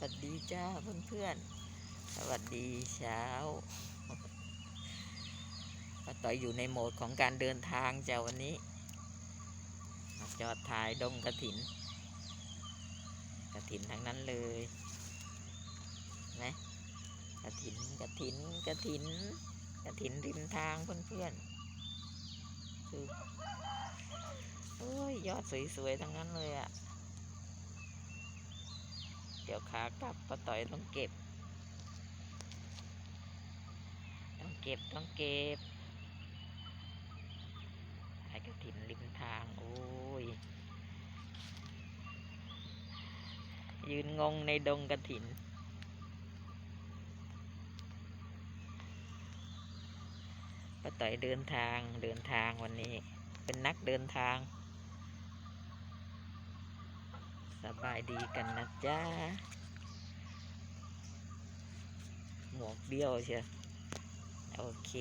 สวัสดีจ้าเพื่อนๆ สวัสดีเช้าป้าต่อยอยู่ในโหมดของการเดินทางจ้าวันนี้ มาจอดถ่ายดงกระถิน กระถินทั้งนั้นเลยนไหมกระถินกระถินกระถินกระถินริมทางเพื่อนๆคือโอ้ยยอดสวยๆทั้งนั้นเลยอะ เดี๋ยวขากลับป้าต่อยต้องเก็บ ต้องเก็บต้องเก็บไอ้กระถินริมทาง โอ้ย ยืนงงในดงกระถินป้าต่อยเดินทางเดินทางวันนี้ เป็นนักเดินทาง สบายดีกันนะจ๊ะหมวกเบี้ยวเชียวโอเค